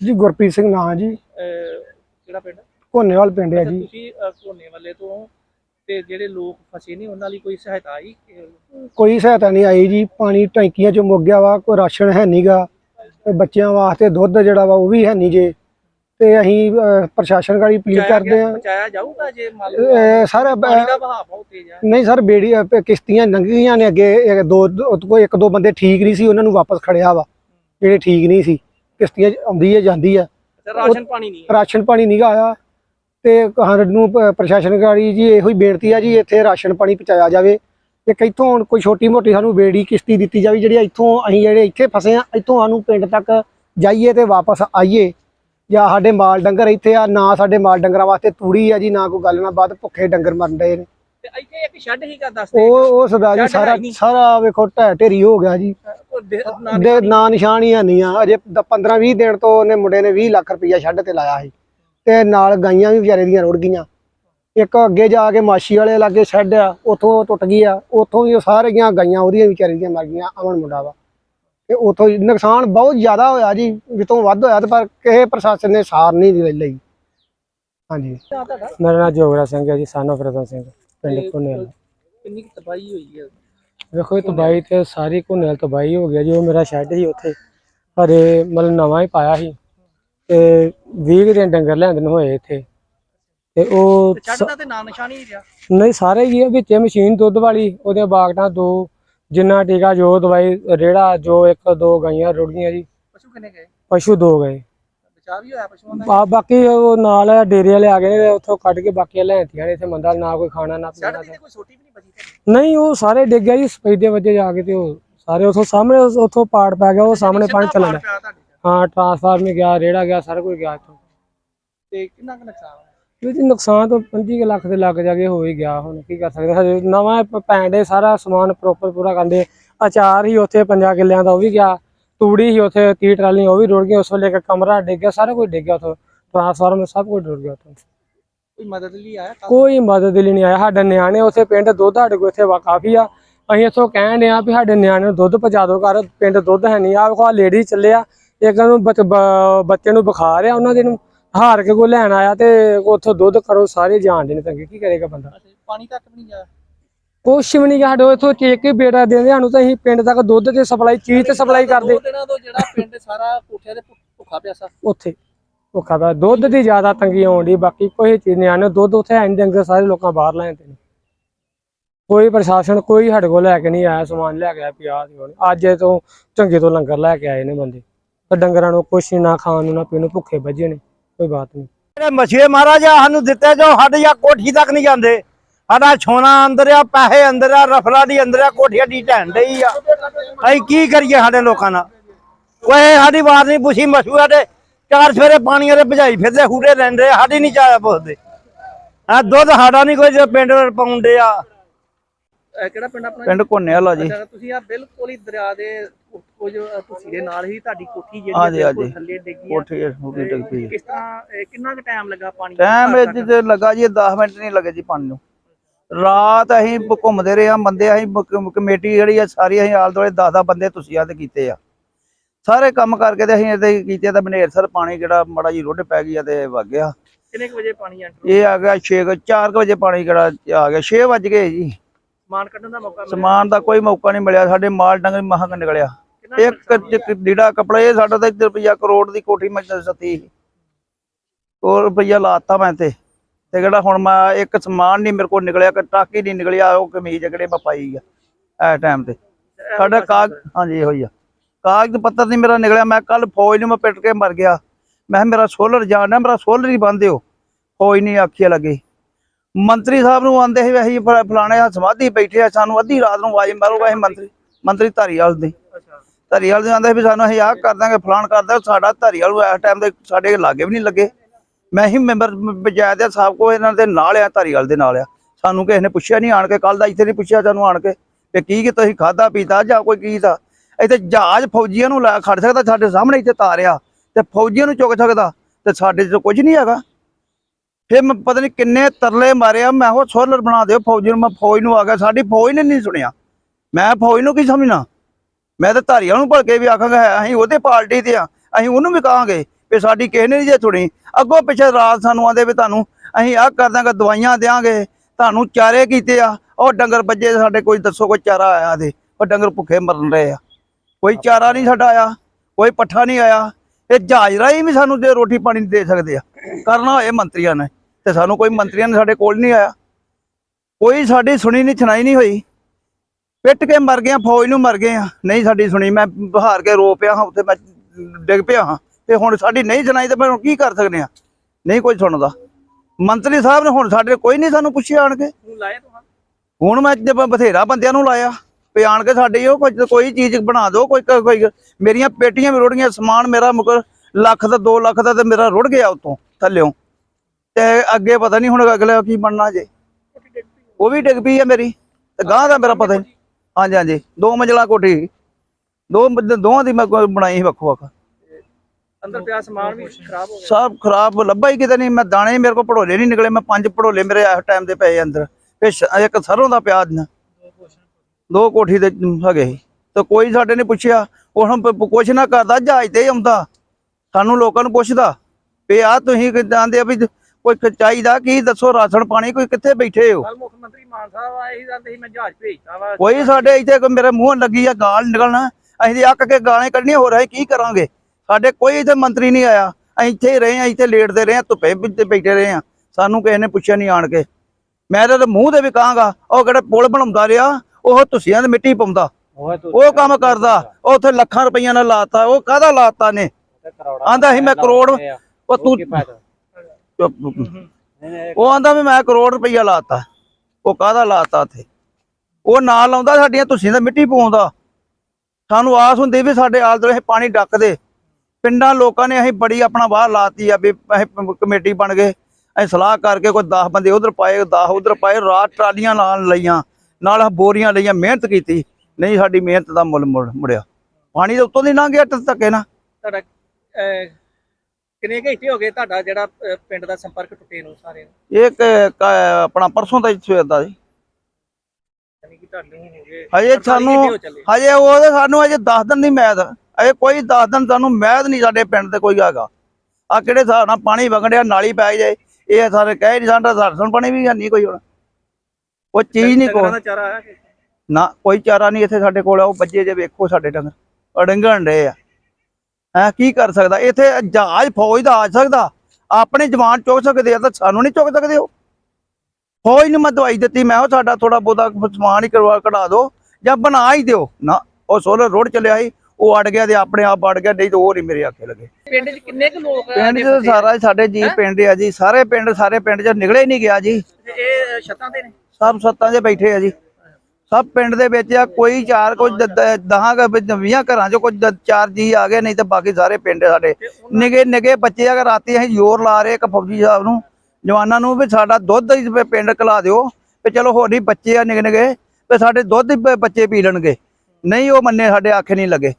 ਜੀ ਗੁਰਪ੍ਰੀਤ ਸਿੰਘ ਨਾਂ ਜੀ। ਅਹ ਕਿਹੜਾ ਪਿੰਡ? ਕੋਨੇਵਾਲ ਪਿੰਡ ਹੈ ਅੱਛਾ, ਜੀ। ਤੁਸੀਂ ਅਹ, ਘੋਨੇ ਵਾਲੇ ਤੋਂ ਤੇ ਜਿਹੜੇ ਲੋਕ ਫਸੇ ਨੇ ਉਹਨਾਂ ਲਈ ਕੋਈ ਸਹਾਇਤਾ ਆਈ? ਕਿ- ਕੋਈ ਸਹਾਇਤਾ ਨਹੀਂ ਆਈ ਜੀ। ਪਾਣੀ ਟੈਂਕੀਆਂ ਚ ਮੁੱਕ ਗਿਆ ਵਾ ਕੋਈ ਰਾਸ਼ਨ ਹੈ ਨਹੀਂਗਾ ਤੇ ਬੱਚਿਆਂ ਵਾਸਤੇ ਦੁੱਧ ਜਿਹੜਾ ਵਾ ਉਹ ਵੀ ਹੈ ਨਹੀਂ ਜੇ। ਤੇ ਅਸੀਂ ਅਹ, ਪ੍ਰਸ਼ਾਸਨ ਗਾੜੀ ਅਪੀਲ ਪਹੁੰਚਾਇਆ ਕਰਦੇ ਗਿਆ- ਆ ਪਹੁੰਚਾਇਆ ਜਾਊਗਾ ਜੇ ਮੰਨ ਲਓ ਸਰ ਪਾਣੀ ਦਾ ਵਹਾਅ ਬਹੁਤ ਤੇਜ਼ ਹੈ। ਨਹੀਂ ਸਰ ਬੇੜੀ ਅਹ, ਕਿਸ਼ਤੀਆਂ ਲੰਘੀਆਂ ਨੇ ਅੱਗੇ। ਦੋ ਦੋ- ਕੋਈ ਇੱਕ ਦੋ ਬੰਦੇ ਠੀਕ ਨਹੀਂ ਸੀ ਉਹਨਾਂ ਨੂੰ ਵਾਪਸ ਖੜਿਆ ਵਾ। ਜਿਹੜੇ ਠੀਕ ਨਹੀਂ ਸੀ। ਕਿਸ਼ਤੀਆਂ ਆਉਂਦੀ ਹੈ ਜਾਂਦੀ ਹੈ ਰਾਸ਼ਨ ਪਾਣੀ ਨਹੀਂ ਰਾਸ਼ਨ ਪਾਣੀ ਨਹੀਂ ਆਇਆ। ਤੇ ਸਾਨੂੰ ਪ੍ਰਸ਼ਾਸਨ ਗਾੜੀ ਜੀ ਇਹੋ ਹੀ ਬੇਨਤੀ ਆ ਜੀ ਇੱਥੇ ਰਾਸ਼ਨ ਪਾਣੀ ਪਹੁੰਚਾਇਆ ਜਾਵੇ। ਤੇ ਕਿੱਥੋਂ ਹੁਣ ਕੋਈ ਛੋਟੀ ਮੋਟੀ ਸਾਨੂੰ ਬੇੜੀ ਕਿਸ਼ਤੀ ਦਿੱਤੀ ਜਾਵੇ ਜਿਹੜੀ ਇੱਥੋਂ ਅਸੀਂ ਜਿਹੜੇ ਇੱਥੇ ਫਸੇ ਆ ਇੱਥੋਂ ਸਾਨੂੰ ਪਿੰਡ ਤੱਕ ਜਾਈਏ ਤੇ ਵਾਪਸ ਆਈਏ। ਜਾਂ ਸਾਡੇ ਮਾਲ ਡੰਗਰ ਇੱਥੇ ਆ ਨਾ ਸਾਡੇ ਮਾਲ ਡੰਗਰਾਂ ਵਾਸਤੇ ਤੂੜੀ ਆ ਜੀ ਨਾ ਕੋਈ ਗੱਲ ਨਾ ਬਾਤ ਭੁੱਖੇ ਡੰਗਰ ਮਰਨ ਡਏ ਨੇ। ਇੱਥੇ ਇੱਕ ਸ਼ੈੱਡ ਹੀ ਕਰ ਦੱਸਦੇ ਉਹ ਉਹ ਸਰਦਾਰ ਜੀ ਸਾਰਾ। ਸਾਰਾ ਵੇਖੋ ਢਹਿ ਢੇਰੀ ਹੋ ਗਿਆ ਜੀ। ਦੇ- ਨਾ- ਦੇ ਨਿਸ਼ਾਨ ਹੀ ਨਹੀਂ ਆ ਅਜੇ 15 20 ਦਿਨ ਤੋਂ ਉਹਨੇ ਮੁੰਡੇ ਨੇ 20 ਲੱਖ ਰੁਪਈਆ ਛੱਡ ਤੇ ਲਾਇਆ ਸੀ। ਤੇ ਨਾਲ ਗਾਈਆਂ ਵੀ ਵਿਚਾਰੇ ਦੀਆਂ ਰੁੜ ਗਈਆਂ। ਇੱਕ ਅੱਗੇ ਜਾ ਕੇ ਮਾਸ਼ੀ ਵਾਲੇ ਲਾਗੇ ਛੱਡ ਆ ਉਥੋਂ ਟੁੱਟ ਗਈ ਆ। ਉਥੋਂ ਵੀ ਉਹ ਸਾਰੀਆਂ ਗਾਈਆਂ ਉਹਦੀਆਂ ਵਿਚਾਰੇ ਦੀਆਂ ਮਰ ਗਈਆਂ ਅਮਨ ਮੁੰਡਾ ਵਾ। ਤੇ ਉਥੋਂ ਨੁਕਸਾਨ ਬਹੁਤ ਜ਼ਿਆਦਾ ਹੋਇਆ ਜੀ ਵੀ ਤੋਂ ਵੱਧ ਹੋਇਆ ਤੇ ਪਰ ਕਿਸੇ ਪ੍ਰਸ਼ਾਸਨ ਨੇ ਸਾਰ ਨਹੀਂ ਲਈ- ਲਈ ਹਾਂਜੀ ਮੇਰਾ ਨਾਮ ਜੋਗਰਾ ਸਿੰਘ ਹੈ ਜੀ ਸਾਨੋ ਫਰਦਨ ਸਿੰਘ। ਤੇ ਕਿੰਨੀ ਕੁ ਤਬਾਹੀ ਹੋਈ ਹੈ ਵੇਖੋ ਇਹ ਤਬਾਈ ਤੇ ਸਾਰੀ ਘੁੰਨੇਲ ਤਬਾਈ ਹੋ ਗਿਆ ਜੀ ਮੇਰਾ ਸ਼ੈੱਡ ਸੀ ਉੱਥੇ। ਹਰੇ ਮਤਲਬ ਨਵਾਂ ਹੀ ਪਾਇਆ ਸੀ। ਤੇ 20 ਕੁ ਦਿਨ ਡੰਗਰ ਲੈਂਦੇ ਨੂੰ ਹੋਏ ਇੱਥੇ। ਤੇ ਉਹ ਤੇ ਛੱਡ ਦਾ ਤੇ ਨਾਂ ਨਿਸ਼ਾਨ ਹੀ ਰਿਹਾ? ਨਹੀਂ ਸਾਰੇ ਹੀ ਆ ਵਿੱਚ ਮਸ਼ੀਨ ਦੁੱਧ ਵਾਲੀ ਉਹਦੇ ਬਾਗਟਾਂ ਦੋ ਜਿੰਨਾ ਟੀਕਾ ਜੋ ਦਵਾਈ ਰੇੜਾ ਜੋ ਇੱਕ ਦੋ ਗਾਈਆਂ ਰੁੜ ਗਈਆਂ ਜੀ। ਪਸ਼ੂ ਕਿੰਨੇ ਗਏ? ਪਸ਼ੂ ਦੋ ਗਏ। ਬਚਾਅ ਵੀ ਹੋਇਆ ਪਸ਼ੂਆਂ ਦਾ? ਆ ਬਾਕੀ ਉਹ ਨਾਲ ਡੇਰੇ ਵਾਲੇ ਆ ਗਏ ਨੇ ਉੱਥੋਂ ਕੱਢ ਕੇ ਬਾਕੀਆਂ ਲੈਂਤੀਆਂ ਨੇ ਇੱਥੇ ਮੰਦਾ ਨਾ ਕੋਈ ਖਾਣਾ ਨਾ ਛੱਡ ਪੀਣਾ। ਦੀ ਤੇ ਕੋਈ ਛੋਟੀ ਵੀ ਨਹੀਂ ਬਚੀ ਤੇ ਨਹੀਂ ਉਹ ਸਾਰੇ ਡਿੱਗ ਗਏ ਜੀ ਸਪੈਦੇ ਵਜੇ ਜਾ ਕੇ ਤੇ ਉਹ ਸਾਰੇ ਉਥੋਂ ਸਾਹਮਣੇ ਉਸ- ਉੱਥੋਂ ਪਾੜ ਪੈ ਗਿਆ ਉਹ ਸਾਹਮਣੇ ਪਾਣੀ ਡਿਆ। ਪਿਆ ਤੁਹਾਡੇ ਤੇ। ਹਾਂ ਟਰਾਂਸਫਾਰਮਰ ਗਿਆ ਰੇੜਾ ਗਿਆ ਸਾਰਾ ਕੁਝ ਗਿਆ ਇੱਥੋਂ। ਤੇ ਕਿੰਨਾ ਕੁ ਨੁਕਸਾਨ ਹੋਇਆ? ਇਹ ਜੀ ਨੁਕਸਾਨ ਤਾਂ 25 ਕੁ ਲੱਖ ਦੇ ਲੱਗ ਜਾਗੇ ਹੋ ਹੀ ਗਿਆ ਹੁਣ ਕੀ ਕਰ ਸਕਦੇ ਹਜੇ ਨਵਾਂ ਪੈਂਡੇ ਸਾਰਾ ਸਮਾਨ ਪ੍ਰੋਪਰ ਪੂਰਾ ਕਰਦੇ ਅਚਾਰ ਹੀ ਉੱਥੇ ਪੰਜਾਂ ਕਿੱਲਿਆਂ ਦਾ ਉਹ ਵੀ ਗਿਆ। ਤੂੜੀ ਹੀ ਉੱਥੇ 30 ਟਰਾਲੀਆਂ ਉਹ ਵੀ ਰੁੜ ਗਈਆਂ ਉਸ ਵੇਲੇ ਇੱਕ ਕਮਰਾ ਡਿੱਗ ਗਿਆ ਸਾਰਾ ਕੁਝ ਡਿੱਗ ਗਿਆ ਉੱਥੋਂ। ਟਰਾਂਸਫਾਰਮਰ ਸਭ ਕੁਝ ਰੁੜ ਗਿਆ ਉੱਥੋਂ। ਕੋਈ ਮਦਦ ਲਈ ਆਇਆ? ਕੋਈ ਮਦਦ ਲਈ ਨਹੀਂ ਆਇਆ। ਸਾਡੇ ਨਿਆਣੇ ਉੱਥੇ ਪਿੰਡ ਦੁੱਧ ਸਾਡੇ ਕੋਲ ਇੱਥੇ ਕਾਫੀ ਆ। ਅਸੀਂ ਇੱਥੋਂ ਕਹਿਣ ਡਏ ਆ ਵੀ ਸਾਡੇ ਨਿਆਣੇ ਨੂੰ ਦੁੱਧ ਪਹੁੰਚਾ ਦਿਓ ਘਰ ਪਿੰਡ ਦੁੱਧ ਹੈ ਨਹੀਂ। ਆ ਵੇਖੋ ਲੇਡੀ ਚੱਲਿਆ ਇੱਕ ਨੂੰ ਬੱਚ- ਨੂੰ ਬੁਖਾਰ ਆ ਉਹਨਾਂ ਦੇ ਨੂੰ ਹਾਰ ਕੇ ਕੋਈ ਲੈਣ ਆਇਆ ਤੇ ਉੱਥੋਂ ਦੁੱਧ ਕਰੋ ਸਾਰੇ ਜਾਣਦੇ ਨੇ ਤੰਗੇ। ਕੀ ਕਰੇਗਾ ਬੰਦਾ? ਪਾਣੀ ਤੱਕ ਵੀ ਨਹੀਂ ਗਿਆ? ਕੁਛ ਵੀ ਨਹੀਂ ਸਾਡੇ ਇੱਥੋਂ ਚੇਕ ਕੇ ਬੇੜਾ ਦਿੰਦੇ ਸਾਨੂੰ ਤਾਂ ਅਸੀਂ ਪਿੰਡ ਤੱਕ ਦੁੱਧ ਤੇ ਸਪਲਾਈ ਚੀਜ਼ ਤੇ ਸਪਲਾਈ ਕਰਦੇ। ਦੋ ਦਿਨਾਂ ਤੋਂ ਜਿਹੜਾ ਪਿੰਡ ਸਾਰਾ ਕੋਠਿਆਂ ਦੇ ਭੁ- ਭੁੱਖਾ ਪਿਆਸਾ ਉੱਥੇ ਭੁੱਖਾ ਪਿਆ। ਦੁੱਧ ਦੀ ਜ਼ਿਆਦਾ ਤੰਗੀ ਆਉਂਦੀ ਬਾਕੀ ਕੋਈ ਚੀਜ਼ ਨਹੀਂ ਆਣੇ ਦੁੱਧ ਉੱਥੇ ਐਂ ਡੰਗਰ ਸਾਰੇ ਲੋਕਾਂ ਬਾਹਰ ਲੈ ਜਾਂਦੇ ਨੇ। ਕੋਈ ਪ੍ਰਸ਼ਾਸਨ ਕੋਈ ਸਾਡੇ ਕੋਲ ਲੈ ਕੇ ਨਹੀਂ ਆਇਆ ਸਮਾਨ ਲੈ ਕੇ ਆਇਆ ਪਿਆ ਦੀ ਹੁਣ ਅੱਜ ਇਹ ਤੋਂ ਚੰਗੇ ਤੋਂ ਲੰਗਰ ਲੈ ਕੇ ਆਏ ਨੇ ਬੰਦੇ। ਤੇ ਡੰਗਰਾਂ ਨੂੰ ਕੁਛ ਨੀ, ਨਾ ਖਾਣ ਨੂੰ ਨਾ ਪੀਣ ਨੂੰ ਭੁੱਖੇ ਵੱਜੇ ਨੇ। ਕੋਈ ਬਾਤ ਨਹੀਂ। ਜਿਹੜੇ ਮਛੀਏ ਮਹਾਰਾਜ ਆ ਸਾਨੂੰ ਦਿੱਤੇ ਜੋ ਸਾਡੇ ਜਾਂ ਕੋਠੀ ਤੱਕ ਨਹੀਂ ਜਾਂਦੇ। ਸਾਡਾ ਛੋਨਾ ਅੰਦਰ ਆ ਪੈਸੇ ਅੰਦਰ ਆ ਰਫਲਾ ਦੀ ਅੰਦਰ ਆ ਕੋਠੀਆਂ ਦੀ ਢਹਿਣ ਡਈ ਆ। ਅਸੀਂ ਕੀ ਕਰੀਏ ਸਾਡੇ ਲੋਕਾਂ ਨਾਲ? ਕੋਈ ਸਾਡੀ ਬਾਤ ਨਹੀਂ ਪੁੱਛੀ ਮਸ਼ਹੂਰ ਦੇ ਚਾਰ ਸਵੇਰੇ ਪਾਣੀ ਵਾਲੇ ਭਜਾਈ ਫਿਰਦੇ ਹੂੜੇ ਲੈਂਦੇ ਸਾਡੀ ਨਹੀਂ ਚਾਹ ਪੁੱਛਦੇ। ਆ ਦੁੱਧ ਸਾਡਾ ਨਹੀਂ ਕੋਈ ਜੋ ਪਿੰਡ ਪਾਉਂਦੇ ਆ। ਇਹ ਕਿਹੜਾ ਪਿੰਡ ਆਪਣਾ ਪਿੰਡ ਕੋਨੇ ਵਾਲਾ ਜੀ ਤੁਸੀਂ ਆ ਬਿਲਕੁਲ ਹੀ ਦਰਿਆ ਦੇ ਕੁਝ ਤੁਸੀਂ ਦੇ ਨਾਲ ਹੀ ਤੁਹਾਡੀ ਕੋਠੀ ਜਿਹੜੀ ਬਿਲਕੁਲ। ਥੱਲੇ ਡਿੱਗੀ ਆ। ਕੋਠੀ ਹੂੜੀ ਡਿੱਗ ਪਈ ਕਿਸ ਤਰ੍ਹਾਂ ਇਹ ਕਿੰਨਾ ਕੁ ਟਾਈਮ ਲੱਗਾ ਪਾਣੀ ਟਾਈਮ ਵਿੱਚ ਤੇ ਲੱਗਾ ਜੀ 10 ਮਿੰਟ ਨਹੀਂ ਲੱਗੇ ਜੀ ਪਾਣੀ ਨੂੰ। ਰਾਤ ਅਸੀਂ ਘੁੰਮਦੇ ਰਹੇ ਆ ਬੰਦੇ ਅਸੀਂ ਕਮੇਟੀ ਜਿਹੜੀ ਆ ਸਾਰੀ ਅਸੀਂ ਆਲ ਦੁਆਲੇ 10 10 ਬੰਦੇ ਤੁਸੀਂ ਆ ਤੇ ਕੀਤੇ ਆ। ਸਾਰੇ ਕੰਮ ਕਰਕੇ ਤੇ ਅਸੀਂ ਇਹਦੇ ਕੀਤੇ ਤਾਂ ਬਨੇਰ ਸਰ ਪਾਣੀ ਜਿਹੜਾ ਮੜਾ ਜੀ ਰੁੱਡ ਪੈ ਗਈ ਆ ਤੇ ਵਗ ਗਿਆ। ਕਿੰਨੇ ਵਜੇ ਪਾਣੀ ਐਂਟਰ ਇਹ ਆ ਗਿਆ 6 4 ਵਜੇ ਪਾਣੀ ਜਿਹੜਾ ਆ ਗਿਆ 6 ਵਜ ਗਏ ਜੀ। ਸਮਾਨ ਕੱਢਣ ਦਾ ਮੌਕਾ ਸਮਾਨ ਦਾ ਕੋਈ ਮੌਕਾ ਨਹੀਂ ਮਿਲਿਆ ਸਾਡੇ ਮਾਲ ਡੰਗਰ ਮਹਾਂ ਨਿਕਲਿਆ। ਇੱਕ ਲੀੜਾ ਕਪੜਾ ਇਹ ਸਾਡਾ ਤਾਂ 1 ਰੁਪਿਆ ਕਰੋੜ ਦੀ ਕੋਠੀ ਮੈਂ ਸਤੀ ਉਹ ਰੁਪਿਆ ਲਾਤਾ ਮੈਂ ਤੇ। ਤੇ ਜਿਹੜਾ ਹੁਣ ਮੈਂ ਇੱਕ ਸਮਾਨ ਨਹੀਂ ਮੇਰੇ ਕੋਲ ਨਿਕਲਿਆ ਕਿ ਟਾਕੀ ਨਹੀਂ ਨਿਕਲਿਆ ਉਹ ਕਮੀਜ਼ ਜਿਹੜੇ ਮੈਂ ਪਾਈ ਆ ਐ ਟਾਈਮ ਤੇ। ਸਾਡਾ ਕਾਗ ਹਾਂਜੀ ਇਹੋ ਹੀ ਆ। ਕਾਗਜ਼ ਪੱਤਰ ਨਹੀਂ ਮੇਰਾ ਨਿਕਲਿਆ ਮੈਂ ਕੱਲ ਫੌਜ ਨੂੰ ਮੈਂ ਪਿੱਟ ਕੇ ਮਰ ਗਿਆ। ਮੈਂ ਮੇਰਾ ਸੋਲਰ ਜਾਣਾ ਮੇਰਾ ਸੋਲਰ ਹੀ ਬੰਦ ਦਿਓ। ਫੌਜ ਨਹੀਂ ਆਖੀ ਲੱਗੇ। ਮੰਤਰੀ ਸਾਹਿਬ ਨੂੰ ਆਂਦੇ ਸੀ ਅਸੀਂ ਫਲਾਣੇ ਆ ਸਮਾਧੀ ਬੈਠੇ ਆ ਸਾਨੂੰ ਅੱਧੀ ਰਾਤ ਨੂੰ ਆਵਾਜ਼ ਮਾਰੂਗਾ ਅਸੀਂ ਮੰਤਰੀ ਮੰਤਰੀ ਧਾਰੀਵਾਲ ਦੇ। ਅੱਛਾ। ਧਾਰੀਵਾਲ ਦੇ ਆਂਦੇ ਵੀ ਸਾਨੂੰ ਅਸੀਂ ਆਹ ਕਰ ਦਾਂਗੇ ਫਲਾਣ ਕਰ ਦਾਂਗੇ ਸਾਡਾ ਧਾਰੀਵਾਲ ਨੂੰ ਇਸ ਟਾਈਮ ਦੇ ਸਾਡੇ ਲਾਗੇ ਵੀ ਨਹੀਂ ਲੱਗੇ। ਮੈਂ ਹੀ ਮੈਂਬਰ ਪੰਚਾਇਤ ਆ ਸਾਹਿਬ ਕੋ ਇਹਨਾਂ ਦੇ ਨਾਲ ਆ, ਧਾਰੀਵਾਲ ਦੇ ਨਾਲ ਆ। ਸਾਨੂੰ ਕਿਸੇ ਨੇ ਪੁੱਛਿਆ ਨਹੀਂ, ਆਣ ਕੇ ਕੱਲ ਦਾ ਇੱਥੇ ਨਹੀਂ ਪੁੱਛਿਆ, ਸਾਨੂੰ ਆਣ ਕੇ ਕਿ ਕੀ ਕਿ ਤੁਸੀਂ ਖਾਦਾ ਪੀਤਾ, ਜਾਂ ਕੋਈ ਕੀ ਤਾਂ। ਇੱਥੇ ਜਹਾਜ਼ ਫੌਜੀਆਂ ਨੂੰ ਲੈ ਖੜ ਸਕਦਾ ਸਾਡੇ ਸਾਹਮਣੇ, ਇੱਥੇ ਤਾਰਿਆ ਤੇ ਫੌਜੀਆਂ ਨੂੰ ਚੁੱਕ ਸਕਦਾ, ਤੇ ਸਾਡੇ 'ਚ ਕੁਝ ਨਹੀਂ ਹੈਗਾ। ਫਿਰ ਮੈਂ ਪਤਾ ਨਹੀਂ ਕਿੰਨੇ ਤਰਲੇ ਮਾਰਿਆ ਮੈਂ ਉਹ ਸੋਲਰ ਬਣਾ ਦਿਓ ਫੌਜੀ ਨੂੰ, ਮੈਂ ਫੌਜ ਨੂੰ ਆ ਗਿਆ, ਸਾਡੀ ਫੌਜ ਨੇ ਨਹੀਂ ਸੁਣਿਆ। ਮੈਂ ਫੌਜ ਨੂੰ ਕੀ ਸਮਝਣਾ? ਮੈਂ ਤਾਂ ਧਾਰੀਆਂ ਨੂੰ ਭਲਕੇ ਵੀ ਆਖਾਂਗਾ, ਅਸੀਂ ਉਹਦੇ ਪਾਰਟੀ ਤੇ ਆ, ਅਸੀਂ ਉਹਨੂੰ ਵੀ ਕਹਾਂਗੇ ਵੀ ਸਾਡੀ ਕਿਸੇ ਨੇ ਨਹੀਂ ਜੇ ਸੁਣੀ। ਅੱਗੋਂ ਪਿੱਛੇ ਰਾਤ ਸਾਨੂੰ ਆਂਦੇ ਵੀ ਤੁਹਾਨੂੰ ਅਸੀਂ ਆਹ ਕਰ ਦਾਂਗੇ ਦਵਾਈਆਂ ਦੇਾਂਗੇ ਤੁਹਾਨੂੰ ਚਾਰੇ ਕੀਤੇ ਆ, ਉਹ ਡੰਗਰ ਬੱਜੇ ਸਾਡੇ ਕੋਈ ਦੱਸੋ ਕੋਈ ਚਾਰਾ ਆਇਆ ਦੇ, ਉਹ ਡੰਗਰ ਭੁੱਖੇ ਮਰਨ ਰਹੇ ਆ। ਕੋਈ ਚਾਰਾ ਨਹੀਂ ਸਾਡਾ ਆਇਆ, ਕੋਈ ਪੱਠਾ ਨਹੀਂ ਆਇਆ, ਇਹ ਜਹਾਜ਼ ਰਾਹੀਂ ਵੀ ਸਾਨੂੰ ਦੇ ਰੋਟੀ ਪਾਣੀ ਦੇ ਸਕਦੇ ਆ। ਕਰਨਾ ਹੋਏ ਮੰਤਰੀਆਂ ਨੇ, ਤੇ ਸਾਨੂੰ ਕੋਈ ਮੰਤਰੀਆਂ ਨੇ ਸਾਡੇ ਕੋਲ ਨਹੀਂ ਆਇਆ। ਕੋਈ ਸਾਡੀ ਸੁਣੀ ਨਹੀਂ ਸੁਣਾਈ ਨਹੀਂ ਹੋਈ। ਪਿੱਟ ਕੇ ਮਰ ਗਏ ਆ, ਫੌਜ ਨੂੰ ਮਰ ਗਏ ਆ। ਨਹੀਂ ਸਾਡੀ ਸੁਣੀ, ਮੈਂ ਹਾਰ ਕੇ ਰੋ ਪਿਆ ਹਾਂ, ਉੱਥੇ ਮੈਂ ਡਿੱਗ ਪਿਆ ਹਾਂ। ਤੇ ਹੁਣ ਸਾਡੀ ਨਹੀਂ ਸੁਣਾਈ ਤੇ ਹੁਣ ਕੀ ਕਰ ਸਕਦੇ ਆ? ਨਹੀਂ ਕੋਈ ਸੁਣਦਾ। ਮੰਤਰੀ ਸਾਹਿਬ ਨੇ ਹੁਣ ਸਾਡੇ ਕੋਈ ਨਹੀਂ ਸਾਨੂੰ ਪੁੱਛਿਆ ਆਣ ਕੇ। ਹੁਣ ਮੈਂ ਬਥੇਰਾ ਬੰਦਿਆਂ ਨੂੰ ਲਾਇਆ। ਵੀ ਆਣ ਕੇ ਸਾਡੇ ਉਹ ਕੋਈ ਕੋਈ ਚੀਜ਼ ਬਣਾ ਦਿਓ ਕੋਈ ਕੋਈ ਮੇਰੀਆਂ ਪੇਟੀਆਂ ਵੀ ਰੁੜ ਗਈਆਂ ਸਮਾਨ ਮੇਰਾ ਮੁਕਰ ਲੱਖ ਦਾ 2 ਲੱਖ ਦਾ ਤੇ ਮੇਰਾ ਰੁੜ ਗਿਆ ਉਤੋਂ ਥੱਲਿਓਂ। ਤੇ ਅੱਗੇ ਪਤਾ ਨਹੀਂ ਹੁਣ ਅਗਲੇ ਕੀ ਬਣਨਾ ਜੇ। ਉਹ ਵੀ ਡਿੱਗ ਪਈ ਹੈ ਮੇਰੀ। ਤੇ ਗਾਂ ਦਾ ਮੇਰਾ ਪਤਾ ਨਹੀਂ ਹਾਂਜੀ ਹਾਂਜੀ। ਦੋ ਮੰਜ਼ਲਾ ਕੋਠੀ। ਦੋ ਦੋਵਾਂ ਦੀ ਮੈਂ ਬਣਾਈ ਵੱਖੋ ਵੱਖ। ਅੰਦਰ ਪਿਆ ਸਮਾਨ ਵੀ ਖਰਾਬ ਹੋ ਗਿਆ। ਸਭ ਖਰਾਬ ਲੱਭਾ ਹੀ ਕਿਤੇ ਨਹੀਂ। ਮੈਂ ਦਾਣੇ ਹੀ ਮੇਰੇ ਕੋਲ ਪੜੋਲੇ ਨਹੀਂ ਨਿਕਲੇ। ਮੈਂ ਪੰਜ ਪੜੋਲੇ ਮੇਰੇ ਇਸ ਟਾਈਮ ਦੇ ਪਏ ਅੰਦਰ। ਤੇ ਇੱਕ ਸਰੋਂ ਦਾ ਪਿਆਜ਼ ਨਾ। ਦੋ ਕੋਠੀ ਦੇ ਹੈਗੇ ਤੇ ਕੋਈ ਸਾਡੇ ਨੇ ਪੁੱਛਿਆ। ਉਹ ਹੁਣ ਕੁਛ ਨਾ ਕਰਦਾ ਜਹਾਜ਼ ਤੇ ਆਉਂਦਾ। ਸਾਨੂੰ ਲੋਕਾਂ ਨੂੰ ਪੁੱਛਦਾ। ਵੀ ਆ ਤੁਸੀਂ ਕਿਦਾਂ ਦੇ ਆ ਵੀ ਕੋਈ ਚਾਹੀਦਾ ਕੀ? ਦੱਸੋ ਰਾਸ਼ਨ ਪਾਣੀ ਕੋਈ ਕਿੱਥੇ ਬੈਠੇ ਹੋ? ਮੁੱਖ ਮੰਤਰੀ ਮਾਨ ਸਾਹਿਬ ਆਏ ਸੀ ਜਾਂਦੇ ਸੀ ਮੈਂ ਜਹਾਜ਼ ਭੇਜਤਾ ਵਾ। ਕੋਈ ਸਾਡੇ ਇੱਥੇ ਮੇਰੇ ਮੂੰਹੋਂ ਲੱਗੀ ਆ ਗਾਲ ਨਿਕਲਣਾ। ਅਸੀਂ ਅੱਕ ਕੇ ਗਾਲਾਂ ਕੱਢਣੀਆਂ। ਹੋ ਰਹੇ ਕੀ ਕਰਾਂਗੇ? ਸਾਡੇ ਕੋਈ ਇੱਥੇ ਮੰਤਰੀ ਨਹੀਂ ਆਇਆ। ਅਸੀਂ ਇੱਥੇ ਹੀ ਰਹੇ ਆ ਇੱਥੇ ਲੇਟਦੇ ਰਹੇ ਆ ਧੁੱਪੇ ਵਿੱਚ ਬੈਠੇ ਰਹੇ ਆ ਸਾਨੂੰ ਕਿਸੇ ਨੇ ਪੁੱਛਿਆ ਨਹੀਂ ਆਣ ਕੇ। ਮੈਂ ਤਾਂ ਮੂੰਹ ਤੇ ਵੀ ਕਹਾਂਗਾ ਉਹ ਕਿਹੜਾ ਪੁਲ ਬਣਾਉਂਦਾ ਰਿਹਾ ਉਹ ਤੁਸੀਆਂ ਦੀ ਮਿੱਟੀ ਪਾਉਂਦਾ। ਉਹ ਕੰਮ ਕਰਦਾ ਉਹ ਉੱਥੇ ਲੱਖਾਂ ਰੁਪਈਆ ਨਾਲ ਲਾਤਾ ਉਹ ਕਾਹਦਾ ਲਾਤਾ ਨੇ? ਆਂਦਾ ਸੀ ਮੈਂ ਕਰੋੜ ਉਹ ਤੂੰ ਉਹ ਆਂਦਾ ਵੀ ਮੈਂ ਕਰੋੜ ਰੁਪਈਆ ਲਾਤਾ। ਉਹ ਕਾਹਦਾ ਲਾਤਾ ਉੱਥੇ? ਉਹ ਨਾਲ ਲਾਉਂਦਾ ਸਾਡੀਆਂ ਤੁਸੀਂ ਤਾਂ ਮਿੱਟੀ ਪਾਉਂਦਾ। ਸਾਨੂੰ ਆਸ ਹੁੰਦੀ ਵੀ ਸਾਡੇ ਆਲ ਦੁਆਲੇ ਪਾਣੀ ਡੱਕ ਦੇ। ਪਿੰਡਾਂ ਲੋਕਾਂ ਨੇ ਅਸੀਂ ਬੜੀ ਆਪਣਾ ਬਾਹਰ ਲਾਤੀ ਆ ਵੀ ਅਸੀਂ ਕਮੇਟੀ ਬਣ ਗਏ। ਅਸੀਂ ਸਲਾਹ ਕਰਕੇ ਕੋਈ 10 ਬੰਦੇ ਉਧਰ ਪਾਏ 10 ਉਧਰ ਪਾਏ ਰਾਤ ਟਰਾਲੀਆਂ ਨਾਲ ਲਈਆਂ। ਨਾਲ ਬੋਰੀਆਂ ਲਈਆਂ ਮਿਹਨਤ ਕੀਤੀ। ਨਹੀਂ ਸਾਡੀ ਮਿਹਨਤ ਦਾ ਮੁੱਲ ਮੁੜ- ਮੁੜਿਆ। ਪਾਣੀ ਦੇ ਉੱਤੋਂ ਦੀ ਲੰਘ ਗਿਆ ਧੱਕੇ ਨਾਲ। ਤੁਹਾਡਾ ਕਿੰਨੇ ਘੰਟੇ ਹੋ ਗਏ ਤੁਹਾਡਾ ਜਿਹੜਾ ਪਿੰਡ ਦਾ ਸੰਪਰਕ ਟੁੱਟੇ ਨੂੰ ਸਾਰੇ ਨੂੰ? ਇਹ ਆਪਣਾ ਪਰਸੋਂ ਦਾ ਸਵੇਰ ਦਾ। ਜੀ ਹਜੇ 48 ਸਾਨੂੰ। ਹਜੇ ਉਹਦੇ ਸਾਨੂੰ ਹਜੇ 10 ਦਿਨ ਨਹੀਂ ਮੈਦ ਅਜੇ ਕੋਈ 10 ਦਿਨ ਸਾਨੂੰ ਮੈਦ ਨਹੀਂ ਸਾਡੇ ਪਿੰਡ ਤੇ ਕੋਈ ਹੈਗਾ। ਆ ਕਿਹੜੇ ਹਿਸਾਬ ਨਾਲ ਪਾਣੀ ਵਗੜਿਆ ਨਾਲੀ ਪੈ ਜਾਏ ਇਹ ਸਾਰੇ ਕਹਿ ਨਹੀਂ ਸਾਡਾ ਦਰਸ਼ਨ ਪਾਣੀ ਵੀ ਨਹੀਂ ਕੋਈ ਹੁਣ। ਉਹ ਚੀਜ਼ ਨਹੀਂ ਡੰਗਰਾਂ ਕੋ ਦਾ ਚਾਰਾ ਆਇਆ ਕਿ? ਨਾ ਕੋਈ ਚਾਰਾ ਨਹੀਂ ਇੱਥੇ ਸਾਡੇ ਕੋਲ ਉਹ ਬੱਜੇ ਜੇ ਵੇਖੋ ਸਾਡੇ ਡੰਗਰ। ਅੜੰਗਣ ਡੇ ਆ। ਹੈ ਕੀ ਕਰ ਸਕਦਾ? ਇੱਥੇ ਜਹਾਜ਼ ਫੌਜ ਦਾ ਆ ਸਕਦਾ। ਆਪਣੇ ਜਵਾਨ ਚੁੱਕ ਸਕਦੇ ਆ ਤਾਂ ਸਾਨੂੰ ਨਹੀਂ ਚੁੱਕ ਸਕਦੇ ਉਹ। ਫੌਜ ਨੂੰ ਮੈਂ ਦਵਾਈ ਦਿੱਤੀ ਮੈਂ ਉਹ ਸਾਡਾ ਥੋੜਾ ਬਹੁਤਾ ਸਮਾਨ ਹੀ ਕਰਵਾ ਕਢਾ ਦਿਓ ਜਾਂ ਬਣਾ ਹੀ ਦਿਓ। ਨਾ ਉਹ ਸੋਲਰ ਰੋਡ ਚੱਲਿਆ ਸੀ ਉਹ ਅੜ ਗਿਆ ਤੇ ਆਪਣੇ ਆਪ ਅੜ ਗਿਆ ਨਹੀਂ ਤਾਂ ਹੋਰ ਹੀ ਮੇਰੇ ਆਖੇ ਲੱਗੇ। ਪਿੰਡ 'ਚ ਕਿੰਨੇ ਕੁ ਲੋਕ ਪਿੰਡ 'ਚ? ਸਾਰਾ ਸਾਡੇ ਜੀ ਪਿੰਡ ਆ ਜੀ ਸਾਰੇ ਪਿੰਡ ਸਾਰੇ ਪਿੰਡ 'ਚ ਨਿਕਲੇ ਨਹੀਂ ਗਿਆ ਜੀ। ਤੇ ਇਹ ਛੱਤਾਂ ਤੇ ਨੇ? ਸਭ ਸੱਤਾਂ 'ਚ ਬੈਠੇ ਆ ਜੀ। ਸਭ ਪਿੰਡ ਦੇ ਵਿੱਚ ਆ ਕੋਈ ਚਾਰ ਕੋਈ 10 20 ਘਰਾਂ 'ਚ ਦ- ਚਾਰ ਜੀ ਆ ਗਏ ਨਹੀਂ ਤਾਂ ਬਾਕੀ ਸਾਰੇ ਪਿੰਡ ਸਾਡੇ। ਤੇ ਨਿਗੇ ਨਿਗੇ ਬੱਚੇ ਅਗਰ ਰਾਤੀ ਅਸੀਂ ਜ਼ੋਰ ਲਾ ਰਹੇ ਇੱਕ ਫੌਜੀ ਸਾਹਿਬ ਨੂੰ ਜਵਾਨਾਂ ਨੂੰ ਵੀ ਸਾਡਾ ਦੁੱਧ ਹੀ ਪ- ਪਿੰਡ ਕਲਾ ਦਿਓ ਵੀ ਚਲੋ ਹੋਰ ਨਹੀਂ ਬੱਚੇ ਆ ਨਿਗੇ ਨਿਗੇ ਤੇ ਸਾਡੇ ਦੁੱਧ ਬੱਚੇ ਪੀ ਲੈਣਗੇ। ਨਹੀਂ ਉਹ ਮੰਨੇ ਸਾਡੇ ਆਖੇ ਨਹੀਂ ਲੱਗੇ।